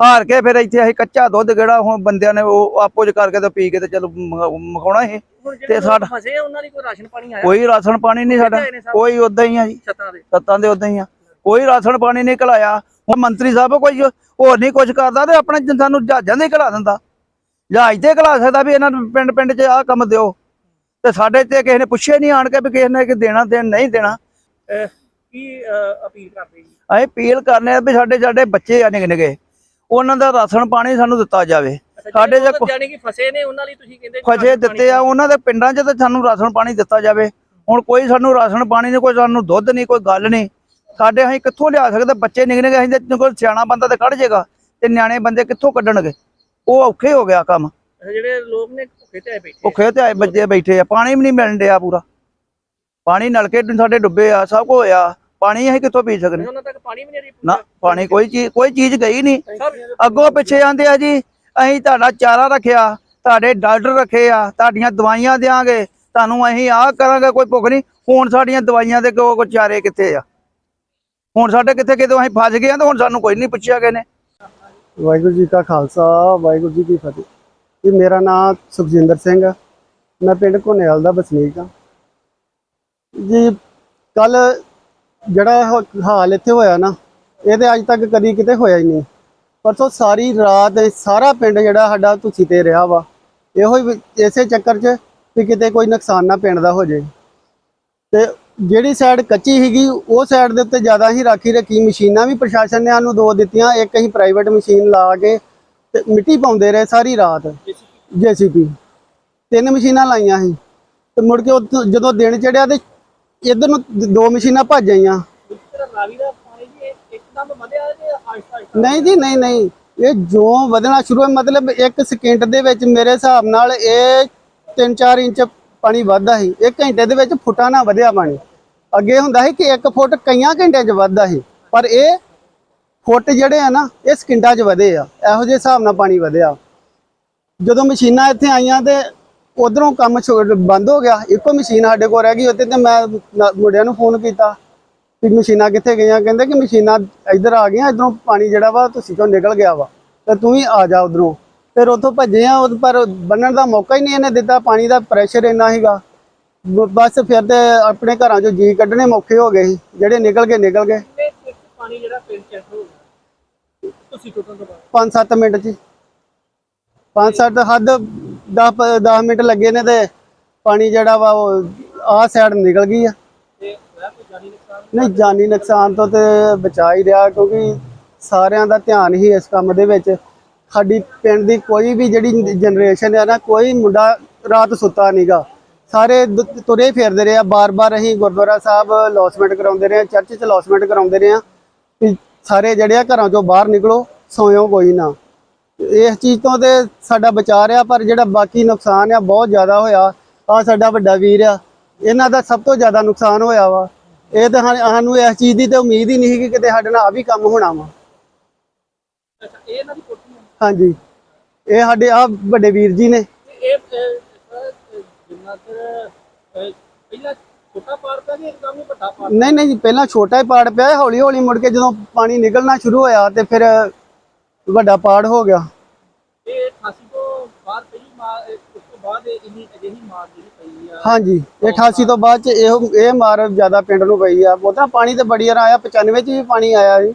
ਹਾਰ ਕੇ ਫਿਰ ਇੱਥੇ ਅਸੀਂ ਕੱਚਾ ਦੁੱਧ ਕਿਹੜਾ ਹੁਣ ਬੰਦਿਆਂ ਨੇ ਉਹ ਆਪੋ ਚ ਕਰਕੇ ਤੇ ਪੀ ਕੇ ਤੇ ਚਲੋ ਮਖਾਉਣਾ ਇਹ ਤੇ ਜਿਹੜੇ ਸਾਡਾ- ਫਸੇ ਉਹਨਾਂ ਲਈ ਕੋਈ ਰਾਸ਼ਨ ਪਾਣੀ ਆਇਆ? ਕੋਈ ਰਾਸ਼ਨ ਪਾਣੀ ਨਹੀਂ ਸਾਡਾ? ਕੋਈ ਉਦਾਂ ਹੀ ਆ ਜੀ। ਛੱਤਾਂ ਦੇ। ਉਦਾਂ ਹੀ ਆ। ਕੋਈ ਰਾਸ਼ਨ ਪਾਣੀ ਨਹੀਂ ਘਲਾਇਆ। ਹੁਣ ਮੰਤਰੀ ਸਾਹਿਬ ਕੋਈ ਹੋਰ ਨਹੀਂ ਕੁਝ ਕਰਦਾ ਤੇ ਆਪਣੇ ਸਾਨੂੰ ਜਹਾਜ਼ਾਂ ਦੇ ਘਲਾ ਦਿੰਦਾ। ਜਹਾਜ਼ ਤੇ ਘਲਾ ਸਕਦਾ ਵੀ ਇਹਨਾਂ ਨੂੰ ਪਿੰਡ ਪਿੰਡ 'ਚ ਆਹ ਕੰਮ ਦਿਓ। ਤੇ ਸਾਡੇ ਤੇ ਕਿਸੇ ਨੇ ਪੁੱਛਿਆ ਨਹੀਂ ਆਣ ਕੇ ਵੀ ਕਿਸੇ ਨੇ ਕਿ ਦੇਣਾ ਦੇਣ ਨਹੀਂ ਦੇਣਾ। ਕੀ ਅਪੀਲ ਕਰਦੇ ਜੀ? ਅਸੀਂ ਅਪੀਲ ਕਰਨੇ ਆ ਵੀ ਸਾਡੇ ਸਾਡੇ ਬੱਚੇ ਆ ਨਿੱਕੇ ਨਿੱਕੇ ਉਹਨਾਂ ਦਾ ਰਾਸ਼ਨ ਪਾਣੀ ਸਾਨੂੰ ਦਿੱਤਾ ਜਾਵੇ। ਸਾਡੇ ਜੇ ਕਿ ਫਸੇ ਨੇ ਉਹਨਾਂ ਲਈ ਤੁਸੀਂ ਕਹਿੰਦੇ ਰਾਸ਼ਨ ਦਿੱਤੇ ਆ ਉਹਨਾਂ ਦੇ ਪਿੰਡਾਂ 'ਚ ਤਾਂ ਸਾਨੂੰ ਰਾਸ਼ਨ ਪਾਣੀ ਦਿੱਤਾ ਜਾਵੇ। ਹੁਣ ਕੋਈ ਸਾਨੂੰ ਰਾਸ਼ਨ ਪਾਣੀ ਨਹੀਂ ਕੋਈ ਸਾਨੂੰ ਦੁੱਧ ਨਹੀਂ ਕੋਈ ਗੱਲ ਨਹੀਂ। ਸਾਡੇ ਅਸੀਂ ਕਿੱਥੋਂ ਲਿਆ ਸਕਦੇ? ਬੱਚੇ ਨਿੱਕੇ ਨਿੱਕੇ ਅਸੀਂ ਤੇ ਕੋਈ ਸਿਆਣਾ ਬੰਦਾ ਤੇ ਕੱਢ ਜਾਏਗਾ ਤੇ ਨਿਆਣੇ ਬੰਦੇ ਕਿੱਥੋਂ ਕੱਢਣਗੇ? ਉਹ ਔਖੇ ਹੋ ਗਿਆ ਕੰਮ। ਜਿਹੜੇ ਲੋਕ ਨੇ ਭੁੱਖੇ ਤੇ ਆਏ ਬੈਠੇ ਭੁੱਖੇ ਤੇ ਆਏ ਬੱਚੇ ਬੈਠੇ ਆ ਪਾਣੀ ਵੀ ਨਹੀਂ ਮਿਲਣ ਡਿਆ ਪੂਰਾ। ਪਾਣੀ ਨਲਕੇ ਸਾਡੇ ਡੁੱਬੇ ਆ ਸਭ ਕੁਝ ਹੋਇਆ। ਪਾਣੀ ਅਸੀਂ ਕਿੱਥੋਂ ਪੀ ਸਕਦੇ ਉਹਨਾਂ ਤੱਕ ਪਾਣੀ ਵੀ ਨਹੀਂ ਰਹੀ ਨਾ ਪਾਣੀ ਕੋਈ ਚੀਜ਼ ਕੋਈ ਚੀਜ਼ ਗਈ ਨਹੀਂ। ਅੱਗੋਂ ਪਿੱਛੇ ਆਂਦੇ ਆ ਜੀ ਅਸੀਂ ਤੁਹਾਡਾ ਚਾਰਾ ਰੱਖਿਆ ਤੁਹਾਡੇ ਡਾਕਟਰ ਰੱਖੇ ਆ ਤੁਹਾਡੀਆਂ ਦਵਾਈਆਂ ਦਿਆਂਗੇ ਤੁਹਾਨੂੰ ਅਸੀਂ ਆਹ ਕਰਾਂਗੇ ਕੋਈ ਭੁੱਖ ਨਹੀਂ। ਹੁਣ ਸਾਡੀਆਂ ਦਵਾਈਆਂ ਦੇ ਕੋ ਚਾਰੇ ਕਿੱਥੇ ਆ? ਹੁਣ ਸਾਡੇ ਕਿੱਥੇ ਕਿਤੇ ਅਸੀਂ ਫਸ ਗਏ ਆ ਤੇ ਹੁਣ ਸਾਨੂੰ ਕੋਈ ਨਹੀਂ ਪੁੱਛਿਆ ਗਏ ਨੇ। ਵਾਹਿਗੁਰੂ ਜੀ ਕਾ ਖਾਲਸਾ ਵਾਹਿਗੁਰੂ ਜੀ ਕੀ ਫਤਿਹ। ਜੀ ਮੇਰਾ ਨਾਮ ਸੁਖਜਿੰਦਰ ਸਿੰਘ ਆ। ਮੈਂ ਪਿੰਡ ਘੁਨੇਲ ਦਾ ਵਸਨੀਕ ਹਾਂ ਜੀ ਕੱਲ ਜਿਹੜਾ ਹ- ਹਾਲ ਇੱਥੇ ਹੋਇਆ ਨਾ ਇਹ ਤੇ ਅੱਜ ਤੱਕ ਕਦੀ ਕਿਤੇ ਹੋਇਆ ਹੀ ਨਹੀਂ। ਪਰਸੋਂ ਸਾਰੀ ਰਾਤ ਸਾਰਾ ਪਿੰਡ ਜਿਹੜਾ ਸਾਡਾ ਤੁਸੀਂ ਤੇ ਰਿਹਾ ਵਾ ਇਹੋ ਹੀ ਇਸੇ ਚੱਕਰ 'ਚ ਵੀ ਕਿਤੇ ਕੋਈ ਨੁਕਸਾਨ ਨਾ ਪਿੰਡ ਦਾ ਹੋ ਜਾਏ। ਤੇ ਜਿਹੜੀ ਸਾਈਡ ਕੱਚੀ ਸੀਗੀ ਉਹ ਸਾਈਡ ਦੇ ਉੱਤੇ ਜ਼ਿਆਦਾ ਹੀ ਰਾਖੀ ਰੱਖੀ ਮਸ਼ੀਨਾਂ ਵੀ ਪ੍ਰਸ਼ਾਸਨ ਨੇ ਸਾਨੂੰ ਦੋ ਦਿੱਤੀਆਂ ਇੱਕ ਅਸੀਂ ਪ੍ਰਾਈਵੇਟ ਮਸ਼ੀਨ ਲਾ ਕੇ ਤੇ ਮਿੱਟੀ ਪਾਉਂਦੇ ਰਹੇ ਸਾਰੀ ਰਾਤ। ਜੇਸੀਪੀ ਤਿੰਨ ਮਸ਼ੀਨਾਂ ਲਾਈਆਂ ਸੀ। ਤੇ ਮੁੜ ਕੇ ਜਦੋਂ ਦਿਨ ਚੜਿਆ ਤੇ ਇਧਰ ਨੂੰ ਦੋ ਮਸ਼ੀਨਾਂ ਭੱਜ ਆਈਆਂ। ਰਾਵੀ ਦਾ ਪਾਣੀ ਜੀ ਇੱਕਦਮ ਵਧਿਆ ਜੇ ਆਹਿਸਤਾ ਆਹਿਸਤਾ ਨਹੀਂ ਜੀ, ਨਹੀਂ ਨਹੀਂ। ਇਹ ਜੋ ਵਧਣਾ ਸ਼ੁਰੂ ਹੋਇਆ, ਮਤਲਬ ਇੱਕ ਸਕਿੰਟ ਦੇ ਵਿੱਚ ਮੇਰੇ ਹਿਸਾਬ ਨਾਲ ਇਹ 3-4 ਇੰਚ ਪਾਣੀ ਵੱਧਦਾ ਸੀ। ਇੱਕ ਘੰਟੇ ਦੇ ਵਿੱਚ ਫੁੱਟਾਂ ਨਾ ਵਧਿਆ ਪਾਣੀ। ਅੱਗੇ ਹੁੰਦਾ ਸੀ ਕਿ 1 ਫੁੱਟ ਕਈਆਂ ਘੰਟਿਆਂ 'ਚ ਵੱਧਦਾ ਸੀ। ਪਰ ਇਹ ਫੁੱਟ ਜਿਹੜੇ ਆ ਨਾ, ਇਹ ਸਕਿੰਟਾਂ 'ਚ ਵਧੇ ਆ। ਇਹੋ ਜਿਹੇ ਹਿਸਾਬ ਨਾਲ ਪਾਣੀ ਵਧਿਆ। ਜਦੋਂ ਮਸ਼ੀਨਾਂ ਇੱਥੇ ਆਈਆਂ ਤੇ ਉਧਰੋਂ ਕੰਮ ਬੰਦ ਹੋ ਗਿਆ। ਇੱਕੋ ਮਸ਼ੀਨ ਸਾਡੇ ਕੋਲ ਰਹਿ ਗਈ ਉੱਥੇ ਤੇ ਮੈਂ ਮੁੰਡਿਆਂ ਨੂੰ ਫੋਨ ਕੀਤਾ ਵੀ ਮਸ਼ੀਨਾਂ ਕਿੱਥੇ ਗਈਆਂ? ਕਹਿੰਦੇ ਕਿ ਮਸ਼ੀਨਾਂ ਇੱਧਰ ਆ ਗਈਆਂ ਇਧਰੋਂ ਪਾਣੀ ਜਿਹੜਾ ਵਾ ਤੁਸੀਂ ਚੋਂ ਨਿਕਲ ਗਿਆ ਵਾ ਤੇ ਤੂੰ ਵੀ ਆ ਜਾ ਉਧਰੋਂ। ਫਿਰ ਉੱਥੋਂ ਭੱਜੇ ਆ ਪਰ ਬੰਨਣ ਦਾ ਮੌਕਾ ਹੀ ਨਹੀਂ ਇਹਨੇ ਦਿੱਤਾ ਪਾਣੀ ਦਾ ਪ੍ਰੈਸ਼ਰ ਇੰਨਾ ਬ- ਬਸ ਫਿਰ ਤੇ ਆਪਣੇ ਘਰਾਂ ਚੋਂ ਜੀ ਕੱਢਣੇ ਮੌਕੇ ਹੋ ਗਏ ਸੀ। ਜਿਹੜੇ ਨਿਕਲ ਗਏ ਨਿਕਲ ਗਏ। ਪਾਣੀ ਜਿਹੜਾ ਪਿੰਡ ਚ enter ਹੋ ਗਿਆ। ਤੁਸੀਂ ਟੁੱਟਣ ਤੋਂ ਬਾਅਦ? 5-7 ਮਿੰਟ 'ਚ 5-7 ਹੱਦ 10 10 ਮਿੰਟ ਲੱਗੇ ਨੇ ਤੇ ਪਾਣੀ ਜਿਹੜਾ ਵਾ ਉਹ ਆਹ ਸਾਈਡ ਨਿਕਲ ਗਈ ਆ। ਨਹੀਂ, ਜਾਨੀ ਨੁਕਸਾਨ ਤੋਂ ਤੇ ਬਚਾ ਹੀ ਰਿਹਾ ਕਿਉਂਕਿ ਸਾਰਿਆਂ ਦਾ ਧਿਆਨ ਹੀ ਇਸ ਕੰਮ ਦੇ ਵਿੱਚ। ਸਾਡੀ ਪਿੰਡ ਦੀ ਕੋਈ ਵੀ ਜਿਹੜੀ ਜਨਰੇਸ਼ਨ ਆ ਨਾ, ਕੋਈ ਮੁੰਡਾ ਰਾਤ ਸੁੱਤਾ ਨਹੀਂਗਾ ਸਾਰੇ ਦ- ਤੁਰੇ ਫਿਰਦੇ ਰਹੇ ਆ, ਬਾਰ-ਬਾਰ ਅਸੀਂ ਗੁਰਦੁਆਰਾ ਸਾਹਿਬ ਲੌਸਮੈਂਟ ਕਰਾਉਂਦੇ ਰਹੇ ਆ ਚਰਚ 'ਚ ਲੌਸਮੈਂਟ ਕਰਾਉਂਦੇ ਰਹੇ ਆ। ਵੀ ਸਾਰੇ ਜਿਹੜੇ ਆ ਘਰਾਂ ਚੋਂ ਬਾਹਰ ਨਿਕਲੋ, ਸੌਂਇਓ ਕੋਈ ਨਾ। ਇਸ ਚੀਜ਼ ਤੋਂ ਤੇ ਸਾਡਾ ਬਚਾ ਰਿਹਾ ਪਰ ਜਿਹੜਾ ਬਾਕੀ ਨੁਕਸਾਨ ਆ ਬਹੁਤ ਜ਼ਿਆਦਾ ਹੋਇਆ। ਆ ਸਾਡਾ ਵੱਡਾ ਵੀਰ ਆ ਇਹਨਾਂ ਦਾ ਸਭ ਤੋਂ ਜ਼ਿਆਦਾ ਨੁਕਸਾਨ ਹੋਇਆ ਵਾ। ਇਹ ਤਾਂ ਹਾਂ- ਸਾਨੂੰ ਇਸ ਚੀਜ਼ ਦੀ ਤੇ ਉਮੀਦ ਹੀ ਨਹੀਂ ਕਿ ਕਿਤੇ ਸਾਡੇ ਨਾਲ ਆ ਵੀ ਕੰਮ ਹੋਣਾ ਵਾ। ਅੱਛਾ ਇਹ ਇਹਨਾਂ ਦੀ ਕੋਠੀ ਹੈ? ਹਾਂਜੀ। ਇਹ ਸਾਡੇ ਆ ਵੱਡੇ ਵੀਰ ਜੀ ਨੇ। ਤੇ ਇਹ ਅਹ, ਅਹ, ਜਿੰਨਾ ਚਿਰ ਅਹ, ਪਹਿਲਾਂ ਛੋਟਾ ਪਾੜ ਪਿਆ ਕਿ ਇੱਕਦਮ ਹੀ ਵੱਡਾ ਪਾੜ ਨਹੀਂ ਨਹੀਂ ਪਹਿਲਾਂ ਛੋਟਾ ਹੀ ਪਾੜ ਪਿਆ ਹੌਲੀ ਹੌਲੀ ਮੁੜ ਕੇ ਜਦੋਂ ਪਾਣੀ ਨਿਕਲਣਾ ਸ਼ੁਰੂ ਹੋਇਆ ਤੇ ਫਿਰ ਵੱਡਾ ਪਾੜ ਹੋ ਗਿਆ। ਇਹ 88 ਤੋਂ ਬਾਅਦ ਪਹਿਲੀ ਮਾਰ ਇਹ- ਉਸ ਤੋਂ ਬਾਅਦ ਇਹ ਇੰਨੀ ਅਜਿਹੀ ਮਾਰ ਜਿਹੜੀ ਪਈ ਆ। ਹਾਂਜੀ ਇਹ 88 ਤੋਂ ਬਾਅਦ ਚ ਇਹ ਇਹ ਮਾਰ ਜ਼ਿਆਦਾ ਪਿੰਡ ਨੂੰ ਪਈ ਆ। ਪਾਣੀ ਤੇ ਬੜੀ ਵਾਰ ਆਇਆ 95 ਚ ਵੀ ਪਾਣੀ ਆਇਆ ਜੀ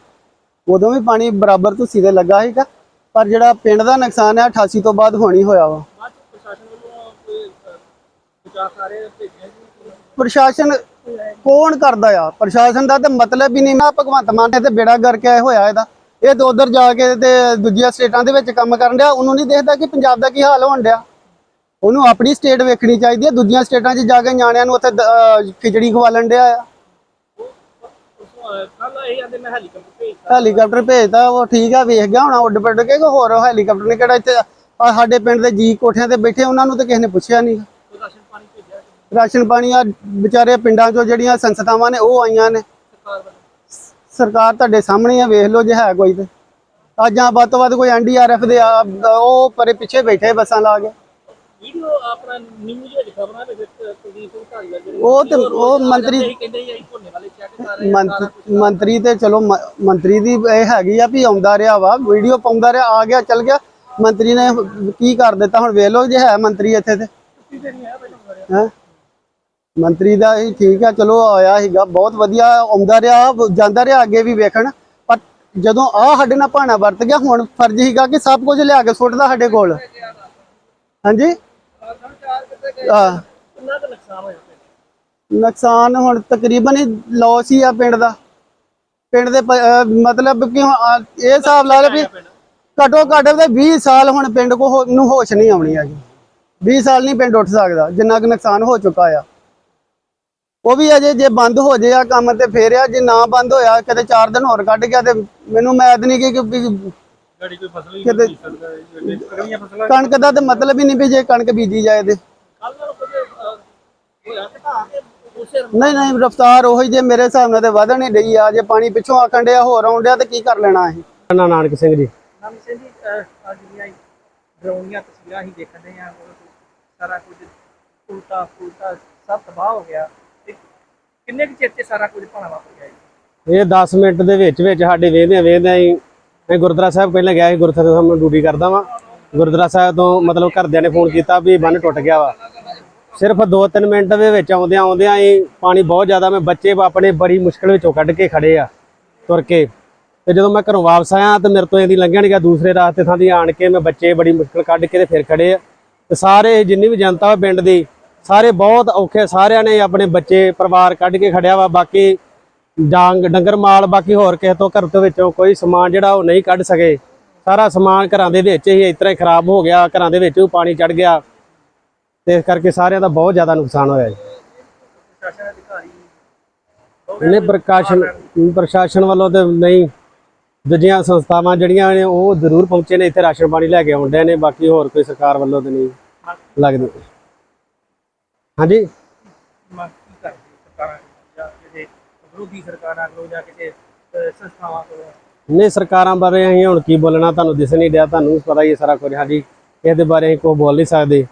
ਉਦੋਂ ਵੀ ਪਾਣੀ ਬਰਾਬਰ ਤੁਸੀਂ ਦੇ ਲੱਗਾ ਸੀਗਾ। ਪਰ ਜਿਹੜਾ ਪਿੰਡ ਦਾ ਨੁਕਸਾਨ ਹੈ 88 ਤੋਂ ਬਾਅਦ ਹੋਣੀ ਹੋਇਆ ਵਾ। ਬਾਅਦ 'ਚ ਪ੍ਰਸ਼ਾਸਨ ਵੱਲੋਂ ਕੋਈ ਅਹ, ਬਚਾਅ ਸਾਰੇ ਭੇਜਿਆ ਜੀ? ਪ੍ਰਸ਼ਾਸਨ ਕੌਣ ਕਰਦਾ ਆ? ਪ੍ਰਸ਼ਾਸਨ ਦਾ ਤਾਂ ਮਤਲਬ ਹੀ ਨਹੀਂ। ਮੈਂ ਭਗਵੰਤ ਮਾਨ ਨੇ ਤੇ ਬੇੜਾ ਕਰਕੇ ਹੋਇਆ ਇਹਦਾ। ਇਹ ਤਾਂ ਉਧਰ ਜਾ ਕੇ ਤੇ ਦੂਜੀਆਂ ਸਟੇਟਾਂ ਦੇ ਵਿੱਚ ਕੰਮ ਕਰਨ ਡਿਆ। ਉਹਨੂੰ ਨਹੀਂ ਦੇਖਦਾ ਕਿ ਪੰਜਾਬ ਦਾ ਕੀ ਹਾਲ ਹੋਣ ਡਿਆ। ਉਹਨੂੰ ਆਪਣੀ ਸਟੇਟ ਵੇਖਣੀ ਚਾਹੀਦੀ ਹੈ। ਦੂਜੀਆਂ ਸਟੇਟਾਂ 'ਚ ਜਾ ਕੇ ਨਿਆਣਿਆਂ ਨੂੰ ਉੱਥੇ ਖਿਚੜੀ ਖਵਾਲਣ ਡਿਆ ਆ। ਹੈਲੀਕਾਪਟਰ ਭੇਜਤਾ ਭੇਜਦਾ ਉਹ ਠੀਕ ਆ, ਵੇਖ ਗਿਆ ਹੁਣ ਉੱਡ ਪੱਡ ਕੇ ਹੋਰ ਹੈਲੀਕਾਪਟਰ ਨੇ ਕਿਹੜਾ ਇੱਥੇ ਸਾਡੇ ਪਿੰਡ ਦੇ ਜੀ ਕੋਠਿਆਂ ਤੇ ਬੈਠੇ, ਉਹਨਾਂ ਨੂੰ ਤਾਂ ਕਿਸੇ ਨੇ ਪੁੱਛਿਆ ਨਹੀਂ। ਰਾਸ਼ਨ ਪਾਣੀ ਰਾਸ਼ਨ ਪਾਣੀ ਆ ਵਿਚਾਰੇ ਪਿੰਡਾਂ 'ਚੋਂ ਜਿਹੜੀਆਂ ਸੰਸਥਾਵਾਂ ਨੇ, ਉਹ ਆਈਆਂ ਨੇ। ਸਰਕਾਰ ਤੁਹਾਡੇ ਸਾਹਮਣੇ ਆ ਵੇਖ ਲਓ ਜੇ ਹੈ ਕੋਈ ਤੇ। ਅੱਜ ਆ ਵੱਧ ਤੋਂ ਵੱਧ ਕੋਈ ਐਨਡੀਆਰਐਫ ਦੇ ਆ- ਉਹ ਪਰੇ ਪਿੱਛੇ ਬੈਠੇ ਬੱਸਾਂ ਲਾ ਕੇ। ਵੀਡੀਓ ਆਪਣਾ ਨਿਊਜ਼ ਵਿੱਚ ਖਬਰਾਂ ਦੇ ਵਿੱਚ ਕੁਲਦੀਪ ਸਿੰਘ ਢਾਲੀਵਾਲ ਜਿਹੜੇ ਉਹ ਤੇ- ਉਹ ਮੰਤਰੀ- ਸੀ, ਕਹਿੰਦੇ ਜੀ ਅਸੀਂ ਭੋਨੇ ਵਾਲੇ ਚੈੱਕ ਕਰ ਰਹੇ ਹਾਂ ਮੰਤ- ਮੰਤਰੀ ਤੇ ਚਲੋ ਮ- ਮੰਤਰੀ ਦੀ ਇਹ ਹੈਗੀ ਆ ਵੀ ਆਉਂਦਾ ਰਿਹਾ ਵਾ ਵੀਡੀਓ ਪਾਉਂਦਾ ਰਿਹਾ ਆ ਗਿਆ ਚੱਲ ਗਿਆ। ਮੰਤਰੀ ਨੇ ਕੀ ਕਰ ਦਿੱਤਾ ਹੁਣ ਵੇਖ ਲਓ ਜੇ ਹੈ ਮੰਤਰੀ ਇੱਥੇ ਤੇ। ਹੈਂ? ਮੰਤਰੀ ਦਾ ਹੀ ਠੀਕ ਆ, ਚਲੋ ਆਇਆ ਸੀਗਾ, ਬਹੁਤ ਵਧੀਆ ਆਉਂਦਾ ਰਿਹਾ, ਜਾਂਦਾ ਰਿਹਾ, ਅੱਗੇ ਵੀ ਵੇਖਣ। ਪਰ ਜਦੋਂ ਆ ਸਾਡੇ ਨਾਲ ਭਾਣਾ ਵਰਤ ਗਿਆ, ਹੁਣ ਫਰਜ਼ ਸੀਗਾ ਕਿ ਸਭ ਕੁਝ ਲਿਆ ਕੇ ਸੁੱਟਦਾ ਸਾਡੇ ਕੋਲ। ਹਾਂਜੀ? ਆ ਨੁਕਸਾਨ ਹੁਣ ਤਕਰੀਬਨ ਹੀ ਲੋਸ ਹੀ ਆ ਪਿੰਡ ਦਾ। ਪਿੰਡ ਦੇ ਮਤਲਬ ਕਿ ਇਹ ਹਿਸਾਬ ਲਾ ਲਓ ਵੀ ਘੱਟੋ ਘੱਟ ਤੇ 20 ਸਾਲ ਹੁਣ ਪਿੰਡ ਕੋ ਨੂੰ ਹੋਸ਼ ਨਹੀਂ ਆਉਣੀ ਹੈਗੀ। 20 ਸਾਲ ਨਹੀਂ ਪਿੰਡ ਉੱਠ ਸਕਦਾ, ਜਿੰਨਾ ਕੁ ਨੁਕਸਾਨ ਹੋ ਚੁੱਕਾ ਆ। ਉਹ ਵੀ ਅਜੇ ਜੇ ਬੰਦ ਹੋ ਜੇ ਆ ਕੰਮ ਤੇ ਫੇਰ ਆ ਜੇ ਨਾ ਬੰਦ ਹੋਇਆ ਕਿਤੇ 4 ਦਿਨ ਹੋਰ ਕੱਢ ਗਿਆ ਤੇ ਮੈਨੂੰ ਮੈਦ ਨਹੀਂ ਕਿ ਗਾੜੀ ਕੋਈ ਫਸਲ ਹੀ ਕਿਤੇ ਅਗਲੀਆਂ ਫਸਲਾਂ ਕਣਕ ਦਾ ਤੇ ਮਤਲਬ ਹੀ ਨਹੀਂ ਵੀ ਜੇ ਕਣਕ ਬੀਜੀ ਜਾਏ ਤੇ। ਨਹੀਂ ਨਹੀਂ ਰਫਤਾਰ ਉਹੀ ਜੇ ਮੇਰੇ ਹਿਸਾਬ ਨਾਲ ਤੇ ਵਧਣ ਹੀ ਡਈ ਆ ਜੇ ਪਾਣੀ ਪਿੱਛੋਂ ਆਖਣ ਡਿਆ ਹੋਰ ਆਉਣ ਡਿਆ ਤੇ ਕੀ ਕਰ ਲੈਣਾ ਅਸੀਂ? ਨਾ ਨਾਨਕ ਸਿੰਘ ਜੀ। ਨਾਮ ਸਿੰਘ ਜੀ ਅੱਜ ਦੀਆਂ ਡਰਾਉਣੀਆਂ ਤਸਵੀਰਾਂ ਹੀ ਦੇਖਣ ਦੇ ਆ ਸਾਰਾ ਕੁਝ ਉਲਟਾ ਪੁਲਟਾ ਸਭ ਤਬਾਹ ਹੋ ਗਿਆ। ਕਿੰਨੇ ਕੁ ਚਿਰ 'ਚ ਸਾਰਾ ਕੁਝ ਭਾਣਾ ਵਾਪਰ ਗਿਆ ਜੀ? ਇਹ 10 ਮਿੰਟ ਦੇ ਵਿੱਚ ਵਿੱਚ ਸਾਡੇ ਵੇਖਦੇ ਵੇਖਦੇ ਹੀ ਮੈਂ ਗੁਰਦੁਆਰਾ ਸਾਹਿਬ ਪਹਿਲਾਂ ਗਿਆ ਸੀ, ਗੁਰਦੁਆਰਾ ਸਾਹਿਬ ਮੈਂ ਡਿਊਟੀ ਕਰਦਾ ਵਾਂ। ਗੁਰਦੁਆਰਾ ਸਾਹਿਬ ਤੋਂ ਮਤਲਬ ਘਰਦਿਆਂ ਨੇ ਫੋਨ ਕੀਤਾ ਵੀ ਬੰਨ ਟੁੱਟ ਗਿਆ ਵਾ। ਸਿਰਫ 2-3 ਮਿੰਟ ਦੇ ਵਿੱਚ ਆਉਂਦਿਆਂ ਆਉਂਦਿਆਂ ਹੀ ਪਾਣੀ ਬਹੁਤ ਜ਼ਿਆਦਾ, ਮੈਂ ਬੱਚੇ ਆਪਣੇ ਬੜੀ ਮੁਸ਼ਕਲ ਵਿੱਚੋਂ ਕੱਢ ਕੇ ਖੜੇ ਆ, ਤੁਰ ਕੇ। ਤੇ ਜਦੋਂ ਮੈਂ ਘਰੋਂ ਵਾਪਸ ਆਇਆ ਤੇ ਮੇਰੇ ਤੋਂ ਇਹਦੀ ਲੰਘਿਆ ਨਹੀਂ ਗਿਆ, ਦੂਸਰੇ ਰਾਸਤੇ ਥਾਂ ਦੀ ਆਣ ਕੇ ਮੈਂ ਬੱਚੇ ਬੜੀ ਮੁਸ਼ਕਲ ਕੱਢ ਕੇ ਤੇ ਫਿਰ ਖੜੇ ਆ। ਤੇ ਸਾਰੇ ਜਿੰਨੀ ਵੀ ਜਨਤਾ ਵਾ ਪਿੰਡ ਦੀ ਸਾਰੇ ਬਹੁਤ ਔਖੇ, ਸਾਰਿਆਂ ਨੇ ਆਪਣੇ ਬੱਚੇ, ਪਰਿਵਾਰ ਕੱਢ ਕੇ ਖੜਿਆ ਵਾ, ਬਾਕੀ ਡਾਂਗ, ਡੰਗਰ ਮਾਲ, ਬਾਕੀ ਹੋਰ ਕਿਸੇ ਤੋਂ ਘਰ ਤੋਂ ਵਿੱਚੋਂ ਕੋਈ ਸਮਾਨ ਜਿਹੜਾ ਉਹ ਨਹੀਂ ਕੱਢ ਸਕੇ। ਸਾਰਾ ਸਮਾਨ ਘਰਾਂ ਦੇ ਵਿੱਚ ਹੀ ਇਸ ਤਰ੍ਹਾਂ ਖਰਾਬ ਹੋ ਗਿਆ, ਘਰਾਂ ਦੇ ਵਿੱਚ ਵੀ ਪਾਣੀ ਚੜ ਗਿਆ। ਤੇ ਇਸ ਕਰਕੇ ਸਾਰਿਆਂ ਦਾ ਬਹੁਤ ਜ਼ਿਆਦਾ ਨੁਕਸਾਨ ਹੋਇਆ ਜੀ। ਪ੍ਰਸ਼ਾਸਨ ਨੇ ਪ੍ਰਕਾਸ਼ਨ, ਪ੍ਰਸ਼ਾਸਨ ਵੱਲੋਂ ਤੇ ਨਹੀਂ, ਦੂਜੀਆਂ ਸੰਸਥਾਵਾਂ ਜਿਹੜੀਆਂ ਨੇ ਉਹ ਜ਼ਰੂਰ ਪਹੁੰਚੇ ਨੇ, ਇੱਥੇ ਰਾਸ਼ਨ ਪਾਣੀ ਲੈ ਕੇ ਆਉਂਦੇ ਨੇ, ਬਾਕੀ ਹੋਰ ਕੋਈ ਸਰਕਾਰ ਵੱਲੋਂ ਤੇ ਨਹੀਂ ਲੱਗਦੀ। ਹਾਂਜੀ। ਮੰਗ ਕੀ ਕਰਦੇ ਸਰਕਾਰਾਂ ਜਾਂ ਕਿਸੇ ਵਿਰੋਧੀ ਸਰਕਾਰਾਂ ਕੋਲੋਂ ਜਾਂ ਅਹ, ਸੰਸਥਾਵਾਂ ਕੋਲੋਂ? ਨਹੀਂ ਸਰਕਾਰਾਂ ਬਾਰੇ ਅਸੀਂ ਹੁਣ ਕੀ ਬੋਲਣਾ? ਤੁਹਾਨੂੰ ਦਿਸ ਨਹੀਂ ਡਿਆ ਤੁਹਾਨੂੰ ਵੀ ਪਤਾ ਹੀ ਹੈ ਸਾਰਾ ਕੁਝ। ਹਾਂਜੀ ਇਹਦੇ ਬਾਰੇ ਅਸੀਂ ਕੋਈ ਬੋਲ ਨਹੀਂ ਸਕਦੇ।